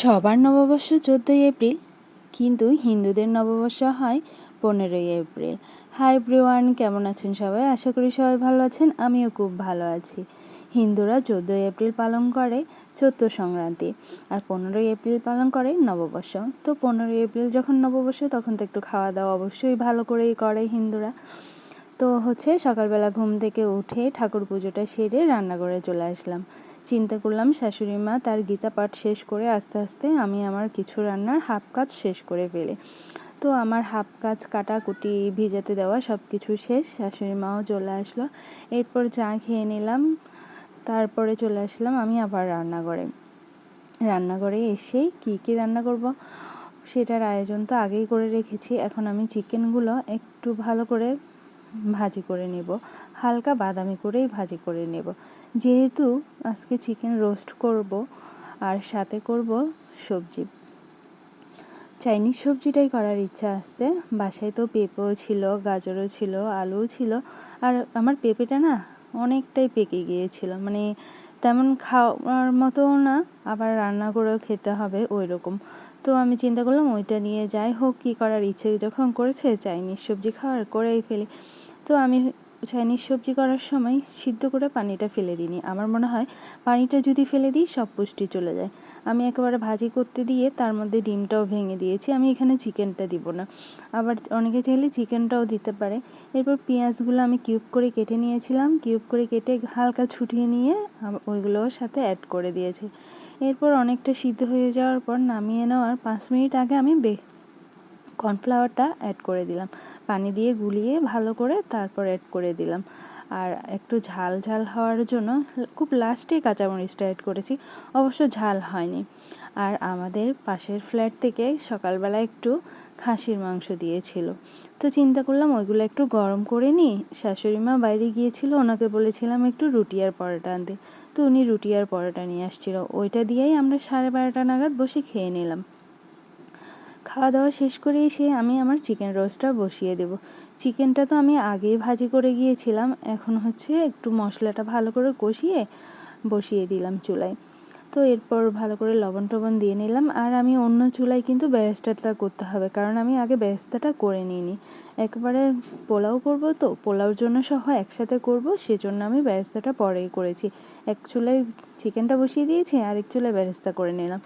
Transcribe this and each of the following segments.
সবার নববর্ষ চোদ্দোই এপ্রিল, কিন্তু হিন্দুদের নববর্ষ হয় পনেরোই এপ্রিল। হাই ব্রিওয়ান কেমন আছেন সবাই? আশা করি সবাই ভালো আছেন, আমিও খুব ভালো আছি। হিন্দুরা চোদ্দোই এপ্রিল পালন করে চৈত্র সংক্রান্তি, আর পনেরোই এপ্রিল পালন করে নববর্ষ। তো পনেরোই এপ্রিল যখন নববর্ষ, তখন তো একটু খাওয়া দাওয়া অবশ্যই ভালো করেই করে হিন্দুরা। তো হচ্ছে সকালবেলা ঘুম থেকে উঠে ঠাকুর পুজোটা সেরে রান্নাঘরে চলে আসলাম। চিন্তা করলাম, শাশুড়ি মা তার গীতা পাঠ শেষ করে আস্তে আস্তে আমি আমার কিছু রান্নার হাফ কাজ শেষ করে ফেলি। তো আমার হাফ কাজ কাটাকুটি ভিজাতে দেওয়া সব কিছু শেষ, শাশুড়ি মাও চলে আসলো। এরপর চা খেয়ে নিলাম, তারপরে চলে আসলাম আমি আবার রান্নাঘরে। রান্নাঘরে এসে কি কি রান্না করব? সেটার আয়োজন তো আগেই করে রেখেছি, এখন আমি চিকেনগুলো একটু ভালো করে ভাজি করে নেব। হালকা বাদামি করেই ভাজি করে নেব। যেহেতু আজকে চিকেন রোস্ট করব আর সাথে করব সবজি। চাইনিজ সবজিটাই করার ইচ্ছা আসছে বাসায় তো পেঁপেও ছিল, গাজরও ছিল, আলুও ছিল। আর আমার পেঁপেটা না অনেকটাই পেকে গিয়েছিল। মানে তেমন খাওয়ার মতোও না, আবার রান্না করেও খেতে হবে ওই রকম তো আমি চিন্তা করলাম ওইটা নিয়ে যাই হোক, কী করার ইচ্ছে, যখন করেছে চাইনিজ সবজি খাওয়ার করেই ফেলি। তো আমি চাইনিজ সবজি করার সময় সিদ্ধ করে পানিটা ফেলে দিইনি। আমার মনে হয় পানিটা যদি ফেলে দিই, সব পুষ্টি চলে যায়। আমি একেবারে ভাজি করতে দিয়ে তার মধ্যে ডিমটাও ভেঙে দিয়েছি। আমি এখানে চিকেনটা দিব না। আবার অনেকে চাইলে চিকেনটাও দিতে পারে। এরপর পেঁয়াজগুলো আমি কিউব করে কেটে নিয়েছিলাম। কিউব করে কেটে হালকা ছুটিয়ে নিয়ে ওইগুলোর সাথে অ্যাড করে দিয়েছি। এরপর অনেকটা সিদ্ধ হয়ে যাওয়ার পর নামিয়ে নেওয়ার পাঁচ মিনিট আগে আমি বে কর্নফ্লাওয়ারটা অ্যাড করে দিলাম। পানি দিয়ে গুলিয়ে ভালো করে তারপর অ্যাড করে দিলাম। আর একটু ঝাল ঝাল হওয়ার জন্য খুব লাস্টে কাঁচামরিচটা অ্যাড করেছি। অবশ্য ঝাল হয়নি। আর আমাদের পাশের ফ্ল্যাট থেকে সকালবেলা একটু খাসির মাংস দিয়েছিল। তো চিন্তা করলাম ওইগুলো একটু গরম করে নিই। শাশুড়ি মা বাইরে গিয়েছিল, ওনাকে বলেছিলাম একটু রুটি আর পরোটা আনতে। তো উনি রুটি আর পরোটা নিয়ে আসছিল। ওইটা দিয়েই আমরা সাড়ে বারোটা নাগাদ বসে খেয়ে নিলাম। খাওয়া দাওয়া শেষ করে এসে আমি আমার চিকেন রোস্টটা বসিয়ে দেব। চিকেনটা তো আমি আগেই ভাজি করে গিয়েছিলাম, এখন হচ্ছে একটু মশলাটা ভালো করে কষিয়ে বসিয়ে দিলাম চুলায়। তো এরপর ভালো করে লবণ টবণ দিয়ে নিলাম, আর আমি অন্য চুলায় কিন্তু ব্যারেস্তাটা করতে হবে, কারণ আমি আগে ব্যারেস্তাটা করে নিইনি। একবারে পোলাও করব তো, পোলাওর জন্য সহ একসাথে করব, সেজন্য আমি ব্যারেস্তাটা পরেই করেছি। এক চুলায় চিকেনটা বসিয়ে দিয়েছি আর এক চুলায় ব্যারেস্তা করে নিলাম।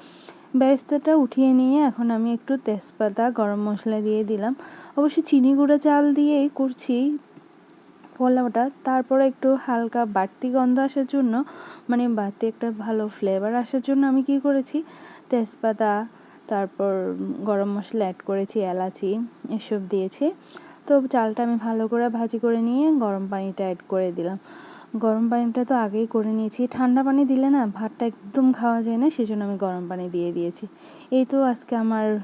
বেরেস্তাটা উঠিয়ে নিয়ে এখন আমি একটু তেজপাতা, গরম মশলা দিয়ে দিলাম। অবশ্যই চিনি গুঁড়া চাল দিয়েই করছি পোলাওটা। তারপরে একটু হালকা বাড়তি গন্ধ আসার জন্য মানে বাড়তি একটা ভালো ফ্লেভার আসার জন্য আমি কি করেছি? তেজপাতা, তারপর গরম মশলা অ্যাড করেছি, এলাচি, এসব দিয়েছি। তো চালটা আমি ভালো করে ভাজি করে নিয়ে গরম পানিটা অ্যাড করে দিলাম। গরম পানিটা তো আগেই করে নিয়েছি। ঠান্ডা পানি দিলে না ভাতটা একদম খাওয়া যায় না, সেজন্য আমি গরম পানি দিয়ে দিয়েছি। এই তো আজকে আমার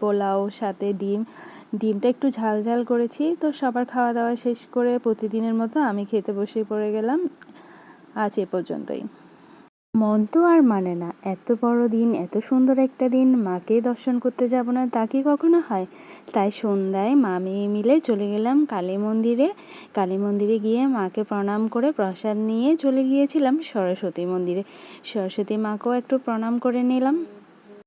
পোলাও, সাথে ডিম। ডিমটা একটু ঝাল ঝাল করেছি, তো সবার খাওয়া দাওয়া শেষ করে প্রতিদিনের মতো আমি খেতে বসে পড়ে গেলাম। আজ এ পর্যন্তই। মন তো আর মানে না। এত বড় দিন, এত সুন্দর একটা দিন, মাকে দর্শন করতে যাব না, তা কি কখনো হয়? তাই সন্ধ্যায় মা মেয়ে মিলে চলে গেলাম কালী মন্দিরে। কালী মন্দিরে গিয়ে মাকে প্রণাম করে প্রসাদ নিয়ে চলে গিয়েছিলাম সরস্বতী মন্দিরে। সরস্বতী মাকেও একটু প্রণাম করে নিলাম।